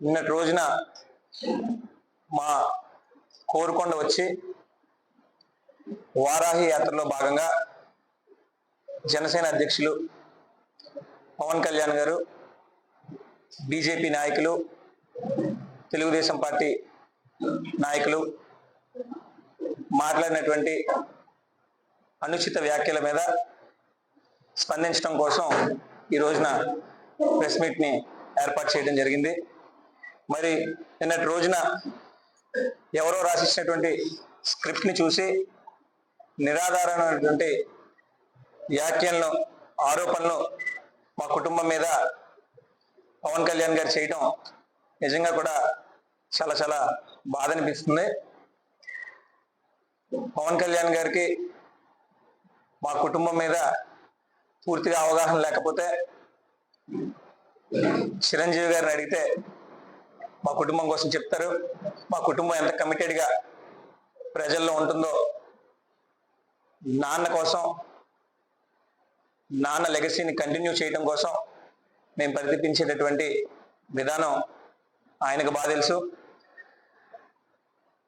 నిన్నటి రోజున మా కోరుకొండ వచ్చి వారాహి యాత్రలో భాగంగా జనసేన అధ్యక్షులు పవన్ కళ్యాణ్ గారు బీజేపీ నాయకులు తెలుగుదేశం పార్టీ నాయకులు మాట్లాడినటువంటి అనుచిత వ్యాఖ్యల మీద స్పందించడం కోసం ఈ రోజున ప్రెస్ మీట్ని ఏర్పాటు చేయడం జరిగింది. మరి నిన్నటి రోజున ఎవరో రాసిచ్చినటువంటి స్క్రిప్ట్ని చూసి నిరాధారమైనటువంటి వ్యాఖ్యలను ఆరోపణలు మా కుటుంబం మీద పవన్ కళ్యాణ్ గారు చేయటం నిజంగా కూడా చాలా చాలా బాధ అనిపిస్తుంది పవన్ కళ్యాణ్ గారికి మా కుటుంబం మీద పూర్తిగా అవగాహన లేకపోతే చిరంజీవి గారిని అడిగితే మా కుటుంబం కోసం చెప్తారు. మా కుటుంబం ఎంత కమిటెడ్గా ప్రజల్లో ఉంటుందో నాన్న కోసం నాన్న లెగసీని కంటిన్యూ చేయడం కోసం మేము ప్రతిపించేటటువంటి విధానం ఆయనకు బాగా తెలుసు.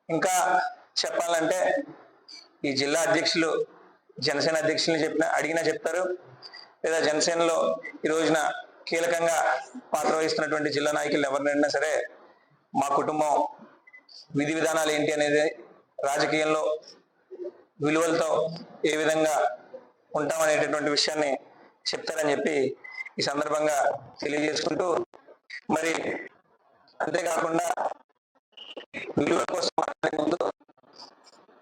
ఇంకా చెప్పాలంటే ఈ జిల్లా అధ్యక్షులు జనసేన అధ్యక్షుల్ని చెప్పిన అడిగినా చెప్తారు. లేదా జనసేనలో ఈ రోజున కీలకంగా పాత్ర వహిస్తున్నటువంటి జిల్లా నాయకులు ఎవరినైనా సరే మా కుటుంబం విధి విధానాలు ఏంటి అనేది రాజకీయంలో విలువలతో ఏ విధంగా ఉంటామనేటటువంటి విషయాన్ని చెప్తారని చెప్పి ఈ సందర్భంగా తెలియజేసుకుంటూ మరి అంతేకాకుండా విలువల కోసం ముందు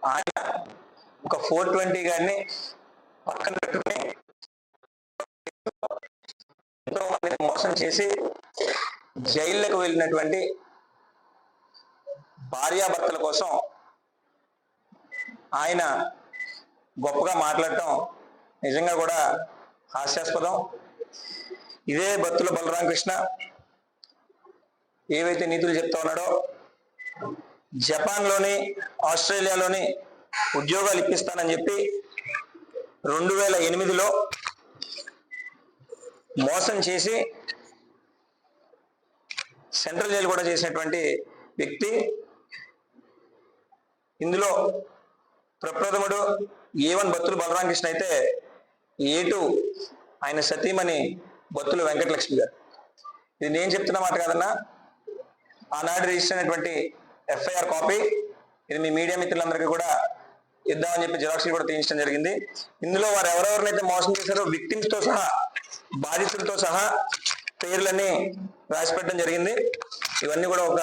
ఆయన ఒక ఫోర్ ట్వంటీ గారిని పక్కన పెట్టుకుని ఎంతో మందిని మోసం చేసి జైళ్ళకు వెళ్ళినటువంటి భార్యాభర్తల కోసం ఆయన గొప్పగా మాట్లాడటం నిజంగా కూడా హాస్యాస్పదం. ఇదే భక్తుల బలరామకృష్ణ ఏవైతే నీతులు చెప్తా ఉన్నాడో జపాన్లోని ఆస్ట్రేలియాలోని ఉద్యోగాలు ఇప్పిస్తానని చెప్పి రెండు వేల ఎనిమిదిలో మోసం చేసి సెంట్రల్ జైలు కూడా చేసినటువంటి వ్యక్తి ఇందులో ప్రప్రథముడు ఏ వన్ బత్తులు బలరామకృష్ణ అయితే ఏ టూ ఆయన సతీమణి బత్తులు వెంకటలక్ష్మి గారు. ఇది నేను చెప్తున్న మాట కాదన్నా? ఆనాడు రిజిస్టర్ అయినటువంటి ఎఫ్ఐఆర్ కాపీ ఇది మీ మీడియా మిత్రులందరికీ కూడా ఇద్దామని చెప్పి జిరాక్స్లు కూడా తీయించడం జరిగింది. ఇందులో వారు ఎవరెవరినైతే మోసం చేశారో విక్టిమ్స్తో సహా బాధితులతో సహా పేర్లన్నీ రాసి పెట్టడం జరిగింది. ఇవన్నీ కూడా ఒక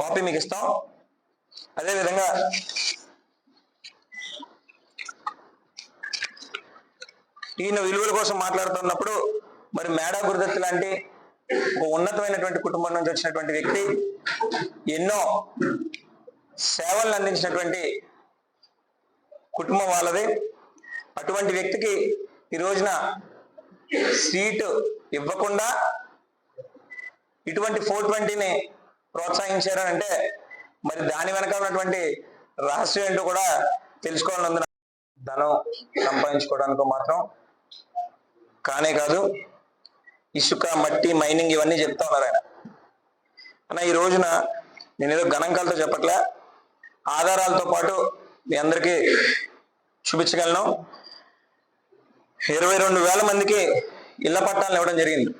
కాపీ మీకు ఇస్తాం. అదే విధంగా ఈయన విలువల కోసం మాట్లాడుతున్నప్పుడు మరి మేడా గురుదత్ లాంటి ఒక ఉన్నతమైనటువంటి కుటుంబం నుంచి వచ్చినటువంటి వ్యక్తి ఎన్నో సేవలను అందించినటువంటి కుటుంబం వాళ్ళది. అటువంటి వ్యక్తికి ఈ రోజున సీటు ఇవ్వకుండా ఇటువంటి ఫోర్ ట్వంటీని ప్రోత్సహించారు అంటే మరి దాని వెనక ఉన్నటువంటి రహస్యం ఏంటో కూడా తెలుసుకోవాలని ధనం సంపాదించుకోవడానికి మాత్రం కానే కాదు. ఇసుక మట్టి మైనింగ్ ఇవన్నీ చెప్తా ఉన్నారు ఆయన. అన్న ఈ రోజున నేను ఏదో గణాంకాలతో చెప్పట్లే ఆధారాలతో పాటు మీ అందరికీ చూపించగలను. ఇరవై రెండు వేల మందికి ఇళ్ళ పట్టాలను ఇవ్వడం జరిగింది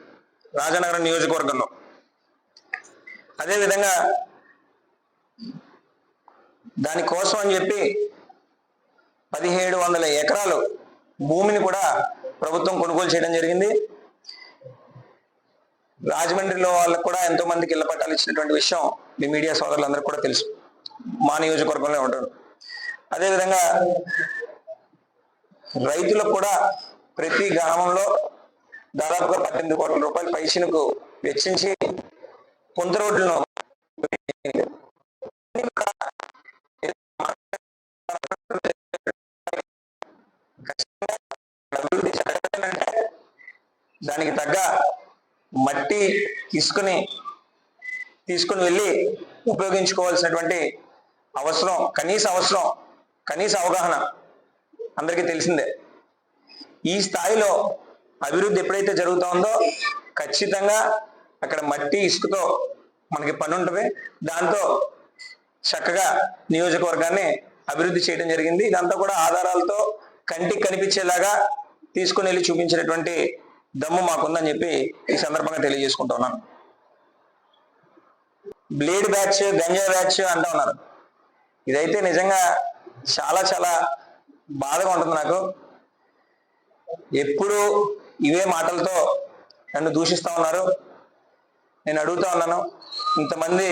రాజనగరం నియోజకవర్గంలో. అదేవిధంగా దానికోసం అని చెప్పి పదిహేడు వందల ఎకరాలు భూమిని కూడా ప్రభుత్వం కొనుగోలు చేయడం జరిగింది. రాజమండ్రిలో వాళ్ళకు కూడా ఎంతో మందికి ఇళ్ళ పట్టాలు ఇచ్చినటువంటి విషయం మీ మీడియా సోదరులందరికీ కూడా తెలుసు. మా నియోజకవర్గంలో ఉంటారు అదేవిధంగా రైతులకు కూడా ప్రతి గ్రామంలో దాదాపుగా పద్దెనిమిది కోట్ల రూపాయల పైసలకు వెచ్చించి పొంత రోడ్లను దానికి తగ్గ మట్టి తీసుకుని తీసుకుని వెళ్ళి ఉపయోగించుకోవాల్సినటువంటి అవసరం కనీస అవసరం కనీస అవగాహన అందరికీ తెలిసిందే. ఈ స్థాయిలో అభివృద్ధి ఎప్పుడైతే జరుగుతుందో ఖచ్చితంగా అక్కడ మట్టి ఇసుకతో మనకి పని ఉంటుంది. దాంతో చక్కగా నియోజకవర్గాన్ని అభివృద్ధి చేయడం జరిగింది. ఇదంతా కూడా ఆధారాలతో కంటికి కనిపించేలాగా తీసుకుని వెళ్ళి చూపించినటువంటి దమ్ము మాకుందని చెప్పి ఈ సందర్భంగా తెలియజేసుకుంటా ఉన్నాను బ్లేడ్ బ్యాచ్ గంజా బ్యాచ్ అంటా ఉన్నారు. ఇదైతే నిజంగా చాలా చాలా బాధగా ఉంటుంది నాకు. ఎప్పుడు ఇవే మాటలతో నన్ను దూషిస్తూ ఉన్నారు. నేను అడుగుతా ఉన్నాను ఇంతమంది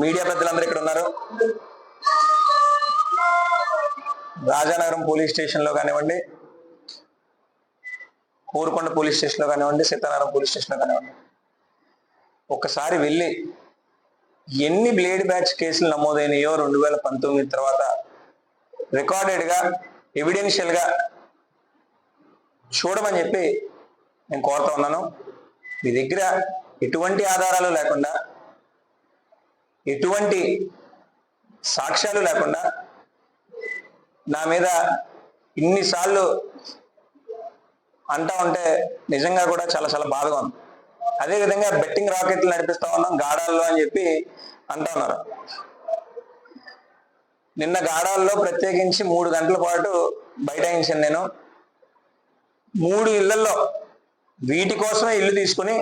మీడియా పెద్దలందరూ ఇక్కడ ఉన్నారు. రాజానగరం పోలీస్ స్టేషన్లో కానివ్వండి ఊరుకొండ పోలీస్ స్టేషన్లో కానివ్వండి సీతారాం పోలీస్ స్టేషన్లో కానివ్వండి ఒకసారి వెళ్ళి ఎన్ని బ్లేడ్ బ్యాచ్ కేసులు నమోదైనాయో రెండు వేల పంతొమ్మిది తర్వాత రికార్డెడ్గా ఎవిడెన్షియల్గా చూడమని చెప్పి నేను కోరుతా ఉన్నాను. మీ దగ్గర ఎటువంటి ఆధారాలు లేకుండా ఎటువంటి సాక్ష్యాలు లేకుండా నా మీద ఇన్నిసార్లు అంటా ఉంటే నిజంగా కూడా చాలా చాలా బాధగా ఉంది. అదే విధంగా బెట్టింగ్ రాకెట్లు నడిపిస్తా ఉన్నాం గాడాల్లో అని చెప్పి అంటా ఉన్నారు. నిన్న గాడాల్లో ప్రత్యేకించి మూడు గంటల పాటు బైఠాయించాను నేను. మూడు ఇళ్ళలో వీటి కోసమే ఇల్లు తీసుకుని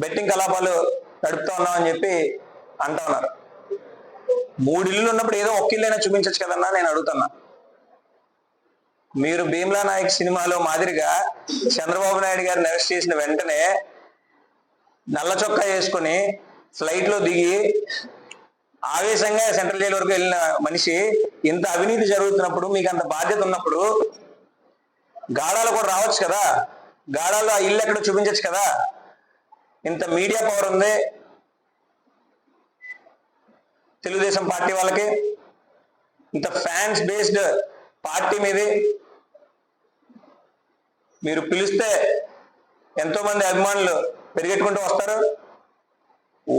బెట్టింగ్ కలాపాలు నడుపుతా ఉన్నామని చెప్పి అంటా ఉన్నారు. మూడు ఇల్లు ఉన్నప్పుడు ఏదో ఒక్క ఇల్లైనా చూపించచ్చు కదన్నా నేను అడుగుతున్నా. మీరు భీమ్లా నాయక్ సినిమాలో మాదిరిగా చంద్రబాబు నాయుడు గారిని అరెస్ట్ చేసిన వెంటనే నల్ల చొక్కా వేసుకొని ఫ్లైట్లో దిగి ఆవేశంగా సెంట్రల్ జైలు వరకు వెళ్ళిన మనిషి ఇంత అవినీతి జరుగుతున్నప్పుడు మీకు అంత బాధ్యత ఉన్నప్పుడు గాడాలు కూడా రావచ్చు కదా? గాడాల్లో ఆ ఇల్లు ఎక్కడ చూపించచ్చు కదా? ఇంత మీడియా పవర్ ఉంది తెలుగుదేశం పార్టీ వాళ్ళకి. ఇంత ఫ్యాన్స్ బేస్డ్ పార్టీ మీది. మీరు పిలిస్తే ఎంతో మంది అభిమానులు పెరిగెట్టుకుంటూ వస్తారు.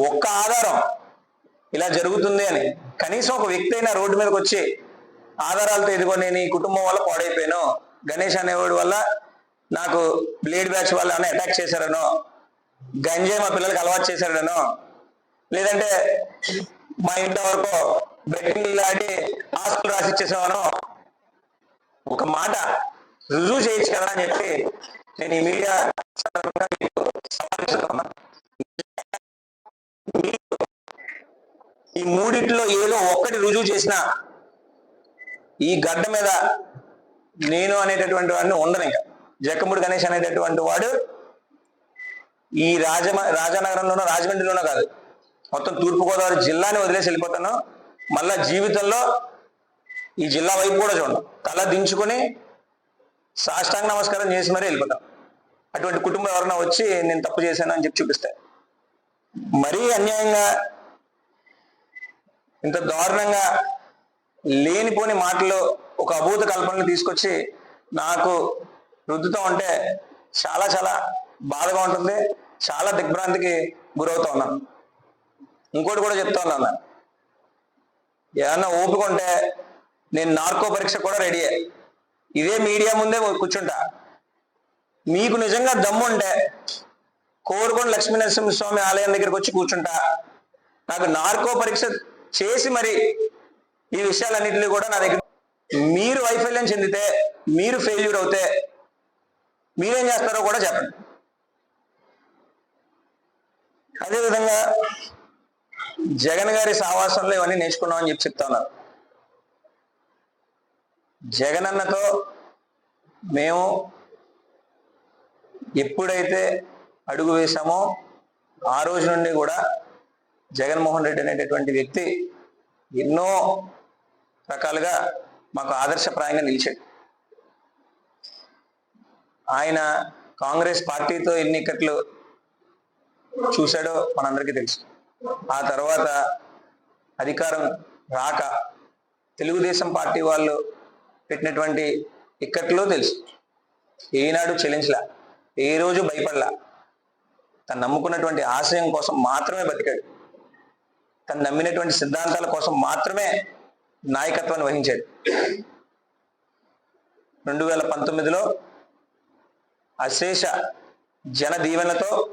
ఒక్క ఆధారం ఇలా జరుగుతుంది అని. కనీసం ఒక వ్యక్తి అయినా రోడ్డు మీదకి వచ్చి ఆధారాలతో ఇదిగో నేను ఈ కుటుంబం వల్ల పాడైపోయాను. గణేష్ అనేవాడి వల్ల నాకు బ్లేడ్ బ్యాచ్ వల్ల అటాక్ చేశారనో గంజాయి మా పిల్లలకి అలవాటు చేశాడనో లేదంటే మా ఇంటి వరకు బెట్టింగ్ లాంటి ఆస్తులు రాసిచ్చేసామనో ఒక మాట రుజువు చేయొచ్చు కదా అని చెప్పి నేను ఈ మీడియా ఈ మూడిట్లో ఏదో ఒక్కటి రుజువు చేసిన ఈ గడ్డ మీద నేను అనేటటువంటి వాడిని ఉండను ఇంకా. జక్కముడి గణేష్ అనేటటువంటి వాడు ఈ రాజ రాజానగరంలోనో రాజమండ్రిలోనో కాదు. మొత్తం తూర్పుగోదావరి జిల్లాని వదిలేసి వెళ్ళిపోతాను. మళ్ళా జీవితంలో ఈ జిల్లా వైపు కూడా చూడండి తల దించుకొని సాష్టాంగ నమస్కారం చేసి మరీ వెళ్ళిపోతాం. అటువంటి కుటుంబం ఎవరైనా వచ్చి నేను తప్పు చేశాను అని చెప్పి చూపిస్తే. మరీ అన్యాయంగా ఇంత దారుణంగా లేనిపోని మాటలు ఒక అభూత కల్పనలు తీసుకొచ్చి నాకు రుద్దుతూ ఉంటే చాలా చాలా బాధగా ఉంటుంది చాలా దిగ్భ్రాంతికి గురవుతా ఉన్నాను ఇంకోటి కూడా చెప్తా ఉన్నాను ఏమన్నా ఓపిక ఉంటే నేను నార్కో పరీక్ష కూడా రెడీయే. ఇదే మీడియా ముందే కూర్చుంటా. మీకు నిజంగా దమ్ముంటే కోరుకొని లక్ష్మీ నరసింహస్వామి ఆలయం దగ్గరకు వచ్చి కూర్చుంటా. నాకు నార్కో పరీక్ష చేసి మరి ఈ విషయాలన్నింటినీ కూడా నా దగ్గర మీరు వైఫల్యం చెందితే మీరు ఫెయిల్యూర్ అవుతే మీరేం చేస్తారో కూడా చెప్పండి. అదేవిధంగా జగన్ గారి సావాసంలో ఇవన్నీ నేర్చుకున్నామని చెప్పి చెప్తా ఉన్నారు జగన్ అన్నతో మేము ఎప్పుడైతే అడుగు వేశామో ఆ రోజు నుండి కూడా జగన్మోహన్ రెడ్డి అనేటటువంటి వ్యక్తి ఎన్నో రకాలుగా మాకు ఆదర్శప్రాయంగా నిలిచాడు. ఆయన కాంగ్రెస్ పార్టీతో ఎన్నికట్లు చూశాడో మనందరికీ తెలుసు. ఆ తర్వాత అధికారం రాక తెలుగుదేశం పార్టీ వాళ్ళు పెట్టినటువంటి ఇక్కట్లో తెలుసు. ఏనాడు చెలించలా ఏ రోజు భయపడలా. తను నమ్ముకున్నటువంటి ఆశయం కోసం మాత్రమే బతికాడు. తను నమ్మినటువంటి సిద్ధాంతాల కోసం మాత్రమే నాయకత్వాన్ని వహించాడు. రెండు వేల పంతొమ్మిదిలో అశేష జన దీవెనలతో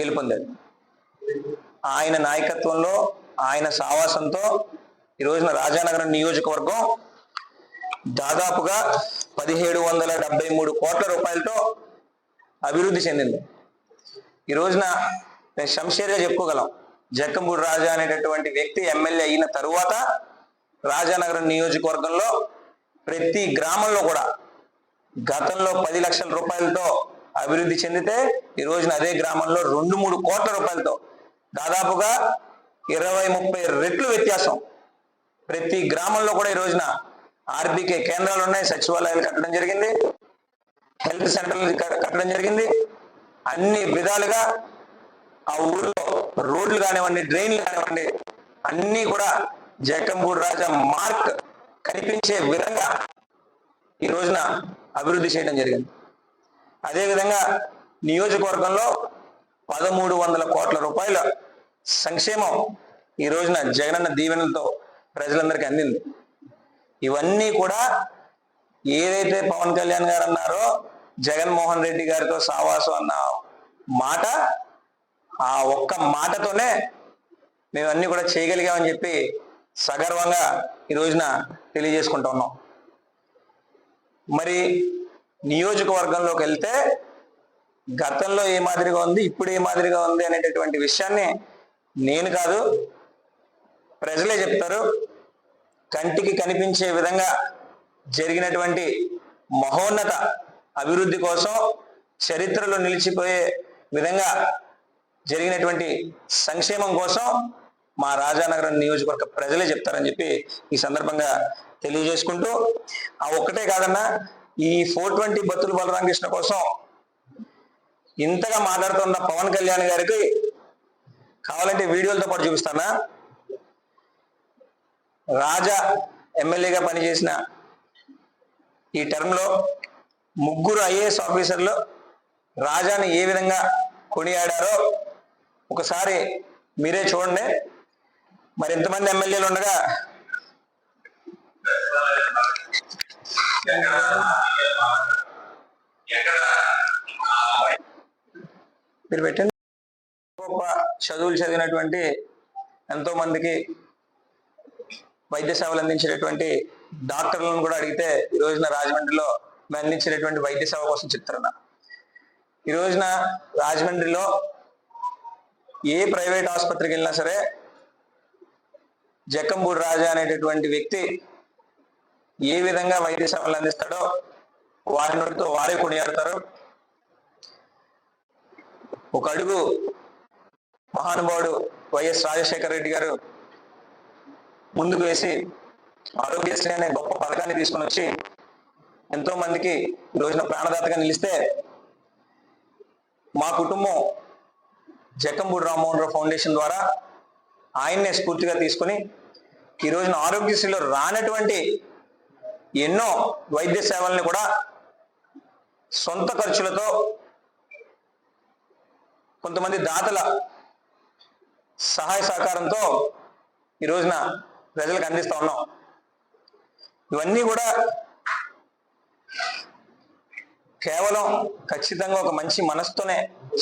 గెలుపొందాడు. ఆయన నాయకత్వంలో ఆయన సావాసంతో ఈ రోజున రాజానగరం నియోజకవర్గం దాదాపుగా పదిహేడు వందల డెబ్బై మూడు కోట్ల రూపాయలతో అభివృద్ధి చెందింది. ఈ రోజున నేను శంషేర్గా చెప్పుకోగలం. జక్కంపూడి రాజా అనేటటువంటి వ్యక్తి ఎమ్మెల్యే అయిన తరువాత రాజానగరం నియోజకవర్గంలో ప్రతి గ్రామంలో కూడా గతంలో పది లక్షల రూపాయలతో అభివృద్ధి చెందితే ఈ రోజున అదే గ్రామంలో రెండు మూడు కోట్ల రూపాయలతో దాదాపుగా ఇరవై ముప్పై రెట్లు వ్యత్యాసం ప్రతి గ్రామంలో కూడా ఈ రోజున ఆర్బీకే కేంద్రాలు ఉన్నాయి సచివాలయాలు కట్టడం జరిగింది హెల్త్ సెంటర్లు కట్టడం జరిగింది. అన్ని విధాలుగా ఆ ఊర్లో రోడ్లు కానివ్వండి డ్రైన్లు కానివ్వండి అన్నీ కూడా జకంపూడి రాజా మార్క్ కనిపించే విధంగా ఈ రోజున అభివృద్ధి చేయడం జరిగింది. అదేవిధంగా నియోజకవర్గంలో పదమూడు వందల కోట్ల రూపాయల సంక్షేమం ఈ రోజున జగనన్న దీవెనలతో ప్రజలందరికీ అందింది. ఇవన్నీ కూడా ఏదైతే పవన్ కళ్యాణ్ గారు అన్నారో జగన్మోహన్ రెడ్డి గారితో సావాసం అన్న మాట ఆ ఒక్క మాటతోనే మేము అన్ని కూడా చేయగలిగామని చెప్పి సగర్వంగా ఈ రోజున తెలియజేసుకుంటా ఉన్నాం. మరి నియోజకవర్గంలోకి వెళ్తే గతంలో ఏ మాదిరిగా ఉంది ఇప్పుడు ఏ మాదిరిగా ఉంది అనేటటువంటి విషయాన్ని నేను కాదు ప్రజలే చెప్తారు. కంటికి కనిపించే విధంగా జరిగినటువంటి మహోన్నత అభివృద్ధి కోసం చరిత్రలో నిలిచిపోయే విధంగా జరిగినటువంటి సంక్షేమం కోసం మా రాజానగరం నియోజకవర్గ ప్రజలే చెప్తారని చెప్పి ఈ సందర్భంగా తెలియజేసుకుంటూ ఆ ఒక్కటే కాదన్నా ఈ ఫోర్ ట్వంటీ బత్తులు బలరామకృష్ణ కోసం ఇంతగా మాట్లాడుతున్న పవన్ కళ్యాణ్ గారికి కావాలంటే వీడియోలతో పాటు చూపిస్తానా? రాజా ఎమ్మెల్యేగా పనిచేసిన ఈ టర్మ్లో ముగ్గురు ఐఏఎస్ ఆఫీసర్లు రాజాని ఏ విధంగా కొనియాడారో ఒకసారి మీరే చూడండి. మరి ఎంతమంది ఎమ్మెల్యేలు ఉండగా? మీరు పెట్టండి. గొప్ప చదువులు చదివినటువంటి ఎంతో మందికి వైద్య సేవలు అందించేటటువంటి డాక్టర్లను కూడా అడిగితే ఈ రోజున రాజమండ్రిలో మేము అందించేటటువంటి వైద్య సేవ కోసం చెప్తారన్న. ఈ రోజున రాజమండ్రిలో ఏ ప్రైవేట్ ఆసుపత్రికి వెళ్ళినా సరే జక్కంపూడి రాజా అనేటటువంటి వ్యక్తి ఏ విధంగా వైద్య సేవలు అందిస్తాడో వారి నోటితో వారే కొనియాడతారు. ఒక అడుగు మహానుభావుడు వైఎస్ రాజశేఖర రెడ్డి గారు ముందుకు వేసి ఆరోగ్యశ్రీ అనే గొప్ప పథకాన్ని తీసుకొని వచ్చి ఎంతో మందికి ఈ రోజున ప్రాణదాతగా నిలిస్తే మా కుటుంబం జక్కంపూడి రామ్మోహన్ రావు ఫౌండేషన్ ద్వారా ఆయన్నే స్ఫూర్తిగా తీసుకొని ఈ రోజున ఆరోగ్యశ్రీలో రానటువంటి ఎన్నో వైద్య సేవల్ని కూడా సొంత ఖర్చులతో కొంతమంది దాతల సహాయ సహకారంతో ఈ రోజున ప్రజలకు అందిస్తా ఉన్నాం. ఇవన్నీ కూడా కేవలం ఖచ్చితంగా ఒక మంచి మనసుతోనే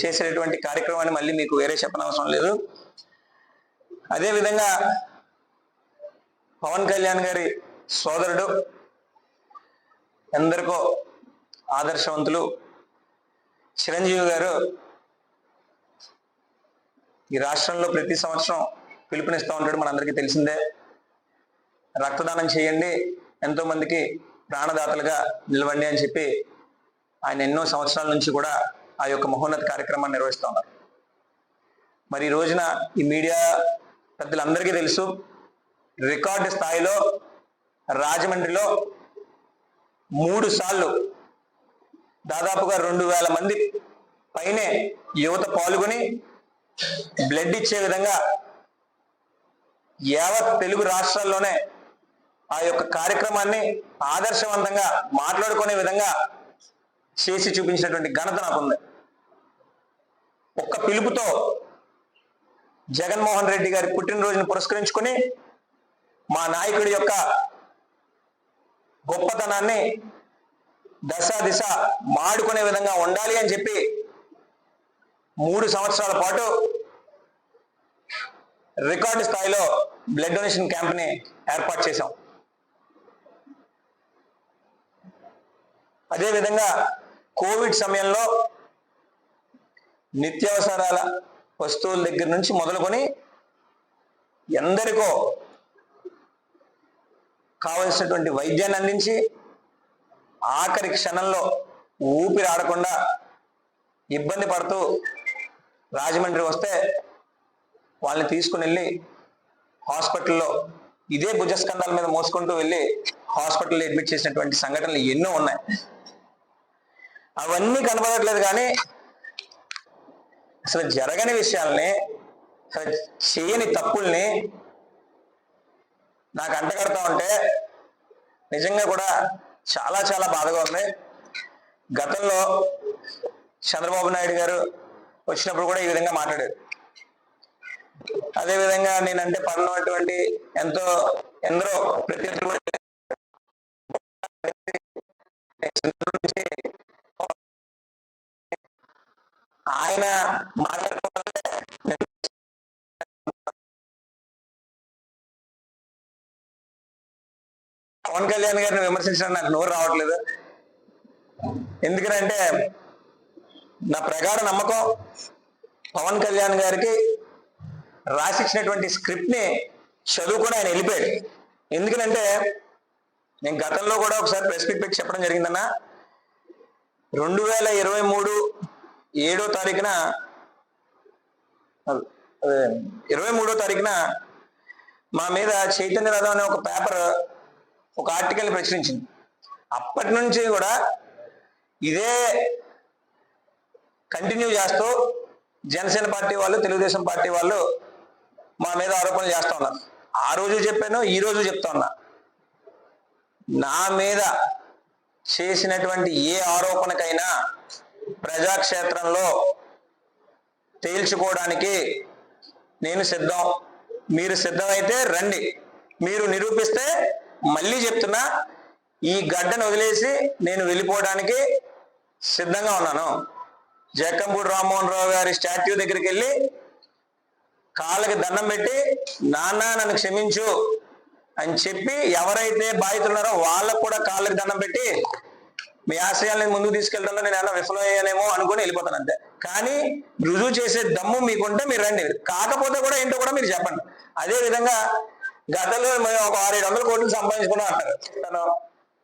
చేసేటటువంటి కార్యక్రమాన్ని మళ్ళీ మీకు వేరే చెప్పనవసరం లేదు. అదేవిధంగా పవన్ కళ్యాణ్ గారి సోదరుడు ఎందరికో ఆదర్శవంతులు చిరంజీవి గారు ఈ రాష్ట్రంలో ప్రతి సంవత్సరం పిలుపునిస్తూ ఉంటాడు. మనందరికీ తెలిసిందే. రక్తదానం చేయండి. ఎంతో మందికి ప్రాణదాతలుగా నిలవండి అని చెప్పి ఆయన ఎన్నో సంవత్సరాల నుంచి కూడా ఆ యొక్క మహోన్నత కార్యక్రమాన్ని నిర్వహిస్తూ ఉన్నారు. మరి ఈ రోజున ఈ మీడియా పెద్దలందరికీ తెలుసు రికార్డు స్థాయిలో రాజమండ్రిలో మూడు సార్లు దాదాపుగా రెండు వేల మంది పైనే యువత పాల్గొని బ్లడ్ ఇచ్చే విధంగా యావత్ తెలుగు రాష్ట్రాల్లోనే ఆ యొక్క కార్యక్రమాన్ని ఆదర్శవంతంగా మాట్లాడుకునే విధంగా చేసి చూపించినటువంటి ఘనత నాకుంది. ఒక్క పిలుపుతో జగన్మోహన్ రెడ్డి గారి పుట్టినరోజును పురస్కరించుకొని మా నాయకుడి యొక్క గొప్పతనాన్ని దశ దిశ మాడుకునే విధంగా ఉండాలి అని చెప్పి మూడు సంవత్సరాల పాటు రికార్డు స్థాయిలో బ్లడ్ డొనేషన్ క్యాంప్ని ఏర్పాటు చేశాం. అదేవిధంగా కోవిడ్ సమయంలో నిత్యావసరాల వస్తువుల దగ్గర నుంచి మొదలుకొని ఎందరికో కావలసినటువంటి వైద్యాన్ని అందించి ఆఖరి క్షణంలో ఊపిరి ఆడకుండా ఇబ్బంది పడుతూ రాజమండ్రి వస్తే వాళ్ళని తీసుకుని వెళ్ళి హాస్పిటల్లో ఇదే భుజస్కంధాల మీద మోసుకుంటూ వెళ్ళి హాస్పిటల్లో అడ్మిట్ చేసినటువంటి సంఘటనలు ఎన్నో ఉన్నాయి. అవన్నీ కనబడట్లేదు కానీ అసలు జరగని విషయాల్ని అసలు చేయని తప్పుల్ని నాకు అంటగడతా ఉంటే నిజంగా కూడా చాలా చాలా బాధగా ఉంది. గతంలో చంద్రబాబు నాయుడు గారు వచ్చినప్పుడు కూడా ఈ విధంగా మాట్లాడారు. అదే విధంగా నేనంటే పడినటువంటి ఎంతో ఎందరో ప్రత్యర్థులు ఆయన పవన్ కళ్యాణ్ గారిని విమర్శించడం నాకు నోరు రావట్లేదు. ఎందుకంటే నా ప్రగాఢ నమ్మకం పవన్ కళ్యాణ్ గారికి రాసిచ్చినటువంటి స్క్రిప్ట్ని చదువుకొని ఆయన వెళ్ళిపోయాడు. ఎందుకనంటే నేను గతంలో కూడా ఒకసారి ప్రెస్ మీట్ పెట్టి చెప్పడం జరిగిందన్న. రెండు వేల ఇరవై మూడు ఏడో తారీఖున అదే, ఇరవై మూడో తారీఖున మా మీద చైతన్య రథం అనే ఒక పేపర్ ఒక ఆర్టికల్ ప్రచురించింది. అప్పటి నుంచి కూడా ఇదే కంటిన్యూ చేస్తూ జనసేన పార్టీ వాళ్ళు తెలుగుదేశం పార్టీ వాళ్ళు మా మీద ఆరోపణలు చేస్తూ ఉన్నారు. ఆ రోజు చెప్పాను ఈ రోజు చెప్తా ఉన్నా. నా మీద చేసినటువంటి ఏ ఆరోపణకైనా ప్రజాక్షేత్రంలో తేల్చుకోవడానికి నేను సిద్ధం. మీరు సిద్ధమైతే రండి. మీరు నిరూపిస్తే మళ్ళీ చెప్తున్నా ఈ గడ్డను వదిలేసి నేను వెళ్ళిపోవడానికి సిద్ధంగా ఉన్నాను. జక్కంపూడి రామ్మోహన్ రావు గారి స్టాట్యూ దగ్గరికి వెళ్ళి కాళ్ళకి దండం పెట్టి నాన్న నన్ను క్షమించు అని చెప్పి ఎవరైతే బాధితులున్నారో వాళ్ళకు కూడా కాళ్ళకి దండం పెట్టి మీ ఆశయాలను ముందుకు తీసుకెళ్ళడంలో నేను ఎలా విఫలమయ్యానేమో అనుకుని వెళ్ళిపోతాను అంతే. కానీ రుజువు చేసే దమ్ము మీకుంటే మీరు రండి. కాకపోతే కూడా ఏంటో కూడా మీరు చెప్పండి. అదే విధంగా గతంలో మేము ఒక ఆరేడు వందల కోట్లు సంపాదించుకున్నాం అంటారు. తను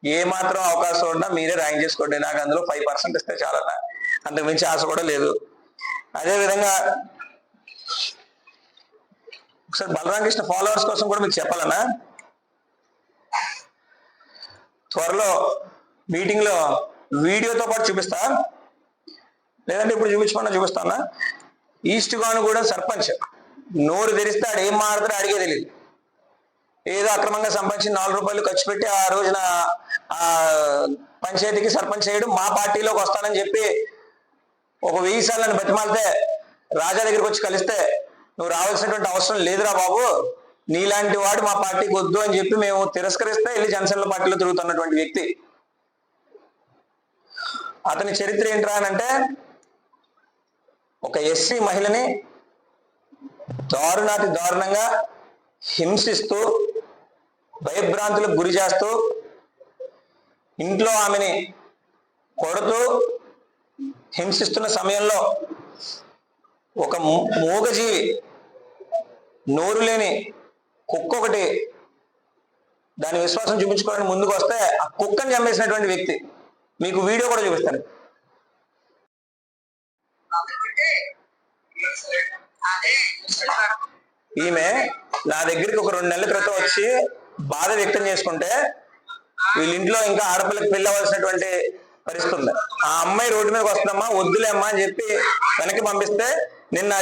ఏ మాత్రం అవకాశం ఉన్నా మీరే ర్యాంక్ చేసుకోండి. నాకు అందులో ఫైవ్ పర్సెంట్ ఇస్తే చాలన్నా. అంతకు మించి ఆశ కూడా లేదు. అదే విధంగా ఒకసారి బలరాం కృష్ణ ఫాలోవర్స్ కోసం కూడా మీకు చెప్పాలన్నా. త్వరలో మీటింగ్లో వీడియోతో పాటు చూపిస్తా. లేదంటే ఇప్పుడు చూపించమన్నా చూపిస్తానా? ఈస్ట్ గాను కూడా సర్పంచ్. నోరు తెరిస్తే ఆడు ఏం మాట్లాడతాడో అడిగే తెలియదు ఏదో అక్రమంగా సంపాదించి నాలుగు రూపాయలు ఖర్చు పెట్టి ఆ రోజున ఆ పంచాయతీకి సర్పంచ్ చేయడం మా పార్టీలోకి వస్తానని చెప్పి ఒక వెయ్యి సార్లు బతిమాలితే రాజా దగ్గరికి వచ్చి కలిస్తే నువ్వు రావాల్సినటువంటి అవసరం లేదురా బాబు. నీలాంటి వాడు మా పార్టీకి వద్దు అని చెప్పి మేము తిరస్కరిస్తే వెళ్ళి జనసేన పార్టీలో తిరుగుతున్నటువంటి వ్యక్తి. అతని చరిత్ర ఏంట్రా అని అంటే ఒక ఎస్సీ మహిళని దారుణాతి దారుణంగా హింసిస్తూ భయభ్రాంతులకు గురి చేస్తూ ఇంట్లో ఆమెని కొడుతూ హింసిస్తున్న సమయంలో ఒక మూగజీవి నోరు లేని కుక్క ఒకటి దాని విశ్వాసం చూపించుకోవడానికి ముందుకు వస్తే ఆ కుక్కని చంపేసినటువంటి వ్యక్తి. మీకు వీడియో కూడా చూపిస్తాను. ఈమె నా దగ్గరికి ఒక రెండు నెలల క్రితం వచ్చి బాధ వ్యక్తం చేసుకుంటే వీళ్ళ ఇంట్లో ఇంకా ఆడపిల్లకి పెళ్ళి అవ్వాల్సినటువంటి పరిస్థితి ఉంది. ఆ అమ్మాయి రోడ్డు మీదకి వస్తుందమ్మా వద్దులే అమ్మా అని చెప్పి వెనక్కి పంపిస్తే నిన్న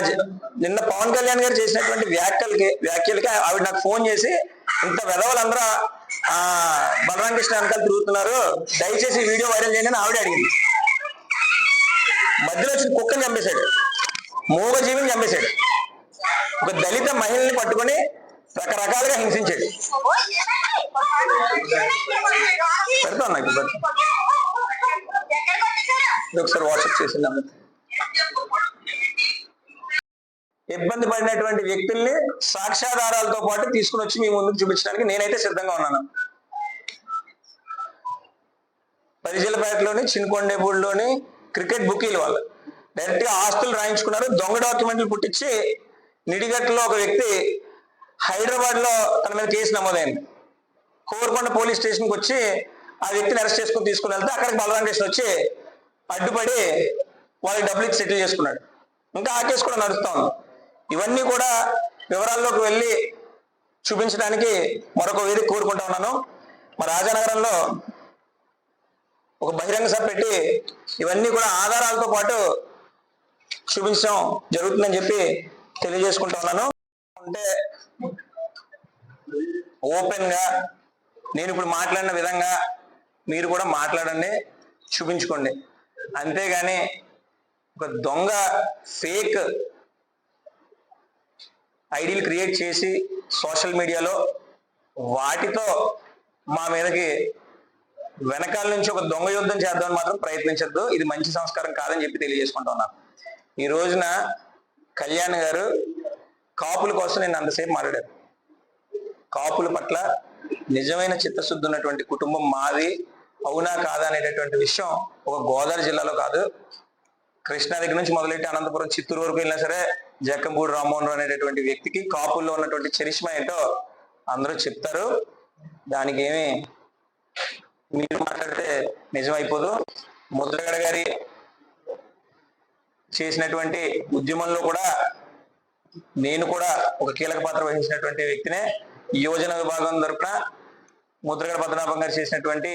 నిన్న పవన్ కళ్యాణ్ గారు చేసినటువంటి వ్యాఖ్యలకి వ్యాఖ్యలకి ఆవిడ నాకు ఫోన్ చేసి ఇంత వెధవలందరూ ఆ బలరాం కృష్ణ వెనకాల తిరుగుతున్నారు. దయచేసి వీడియో వైరల్ చేయండి అని ఆవిడ అడిగింది. మధ్యలో వచ్చిన కుక్కని చంపేశాడు. మూగజీవిని చంపేశాడు. ఒక దళిత మహిళని పట్టుకొని రకరకాలుగా హింసించాడు. పెడతాను నాకు? ఒకసారి వాట్సాప్ చేసింది ఇబ్బంది పడినటువంటి వ్యక్తుల్ని సాక్ష్యాధారాలతో పాటు తీసుకుని వచ్చి మీ ముందుకు చూపించడానికి నేనైతే సిద్ధంగా ఉన్నాను. పరిజలపేటలోని చిన్కొండేపూడిలోని క్రికెట్ బుకీలు వాళ్ళు. డైరెక్ట్గా ఆస్తులు రాయించుకున్నారు. దొంగ డాక్యుమెంట్లు పుట్టించి నిడిగట్టులో ఒక వ్యక్తి హైదరాబాద్లో తన మీద కేసు నమోదైంది. కోరుకొండ పోలీస్ స్టేషన్కి వచ్చి ఆ వ్యక్తిని అరెస్ట్ చేసుకుని తీసుకుని వెళ్తే అక్కడికి బలరాం కృష్ణ వచ్చి అడ్డుపడి వాళ్ళకి డబ్బులు ఇచ్చి సెటిల్ చేసుకున్నాడు. ఇంకా ఆ కేసు కూడా నడుస్తా ఉంది. ఇవన్నీ కూడా వివరాల్లోకి వెళ్ళి చూపించడానికి మరొక వేదిక కోరుకుంటా ఉన్నాను. మా రాజానగరంలో ఒక బహిరంగ సభ పెట్టి ఇవన్నీ కూడా ఆధారాలతో పాటు చూపించడం జరుగుతుందని చెప్పి తెలియజేసుకుంటా ఉన్నాను. అంటే ఓపెన్గా నేను ఇప్పుడు మాట్లాడిన విధంగా మీరు కూడా మాట్లాడండి చూపించుకోండి. అంతేగాని ఒక దొంగ ఫేక్ ఐడీలు క్రియేట్ చేసి సోషల్ మీడియాలో వాటితో మా మీదకి వెనకాల నుంచి ఒక దొంగ యుద్ధం చేద్దామని మాత్రం ప్రయత్నించద్దు. ఇది మంచి సంస్కారం కాదని చెప్పి తెలియజేసుకుంటున్నాను ఈ రోజున కళ్యాణ్ గారు కాపుల కోసం నేను అంతసేపు మాట్లాడాను కాపుల పట్ల నిజమైన చిత్తశుద్ధి ఉన్నటువంటి కుటుంబం మాది అవునా కాదా అనేటటువంటి విషయం ఒక గోదావరి జిల్లాలో కాదు. కృష్ణా దగ్గర నుంచి మొదలెట్టి అనంతపురం చిత్తూరు వరకు వెళ్ళినా సరే జక్కంపూడి రామ్మోహన్ రావు అనేటటువంటి వ్యక్తికి కాపుల్లో ఉన్నటువంటి చరిష్మా ఏంటో అందరూ చెప్తారు. దానికి ఏమి మీరు మాట్లాడితే నిజమైపోదు. ముద్రగడ గారి చేసినటువంటి ఉద్యమంలో కూడా నేను కూడా ఒక కీలక పాత్ర వహించినటువంటి వ్యక్తినే. యోజన యువజన విభాగం తరపున ముద్రగడ పద్మనాభం గారు చేసినటువంటి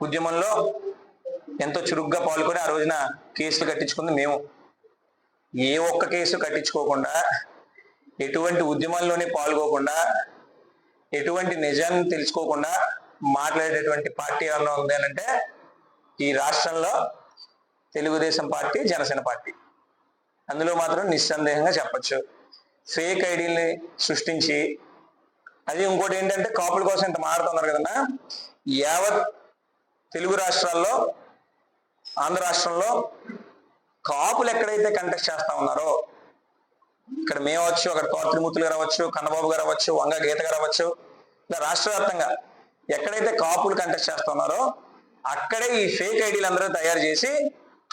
ఉద్యమంలో ఎంతో చురుగ్గా పాల్గొని ఆ రోజున కేసులు కట్టించుకుంది మేము. ఏ ఒక్క కేసు కట్టించుకోకుండా ఎటువంటి ఉద్యమంలోనే పాల్గొకుండా ఎటువంటి నిజాన్ని తెలుసుకోకుండా మాట్లాడేటటువంటి పార్టీ ఏమన్నా ఉంది అని అంటే ఈ రాష్ట్రంలో తెలుగుదేశం పార్టీ జనసేన పార్టీ. అందులో మాత్రం నిస్సందేహంగా చెప్పచ్చు. ఫేక్ ఐడీని సృష్టించి అది ఇంకోటి ఏంటంటే కాపుల కోసం ఇంత మాట్లాడుతున్నారు కదన్నా యావత్ తెలుగు రాష్ట్రాల్లో ఆంధ్ర రాష్ట్రంలో కాపులు ఎక్కడైతే కంటెస్ట్ చేస్తా ఉన్నారో ఇక్కడ మేము అవ్వచ్చు అక్కడ కోట గారు అవ్వచ్చు కన్నబాబు గారు అవ్వచ్చు వంగ గీత గారు అవ్వచ్చు ఇలా రాష్ట్ర వ్యాప్తంగా ఎక్కడైతే కాపులు కంటెస్ట్ చేస్తున్నారో అక్కడే ఈ ఫేక్ ఐడీలు అందరూ తయారు చేసి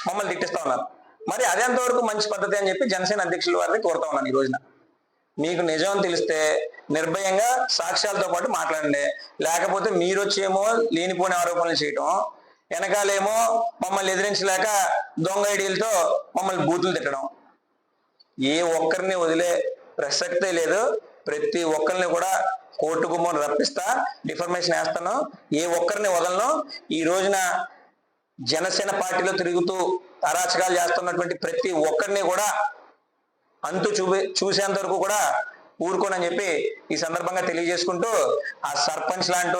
మమ్మల్ని తిట్టిస్తా ఉన్నారు. మరి అదెంతవరకు మంచి పద్ధతి అని చెప్పి జనసేన అధ్యక్షుల వారిని కోరుతా ఉన్నాను ఈ రోజున. మీకు నిజం అని తెలిస్తే నిర్భయంగా సాక్ష్యాలతో పాటు మాట్లాడండి. లేకపోతే మీరు వచ్చేమో లేనిపోని ఆరోపణలు చేయటం వెనకాలేమో మమ్మల్ని ఎదిరించలేక దొంగ ఐడీలతో మమ్మల్ని బూతులు తిట్టడం. ఏ ఒక్కరిని వదిలే ప్రసక్తే లేదు. ప్రతి ఒక్కరిని కూడా కోర్టు గుమ్మని రప్పిస్తా డిఫర్మేషన్ వేస్తాను. ఏ ఒక్కరిని వదలను. ఈ రోజున జనసేన పార్టీలో తిరుగుతూ అరాచకాలు చేస్తున్నటువంటి ప్రతి ఒక్కరిని కూడా అంతు చూపి చూసేంత వరకు కూడా ఊరుకోనని చెప్పి ఈ సందర్భంగా తెలియజేసుకుంటూ ఆ సర్పంచ్ లాంటి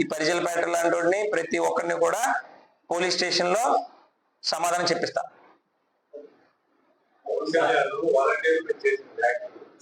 ఈ పరిజలపేట లాంటి ప్రతి ఒక్కరిని కూడా పోలీస్ స్టేషన్లో సమాధానం చెప్పిస్తా.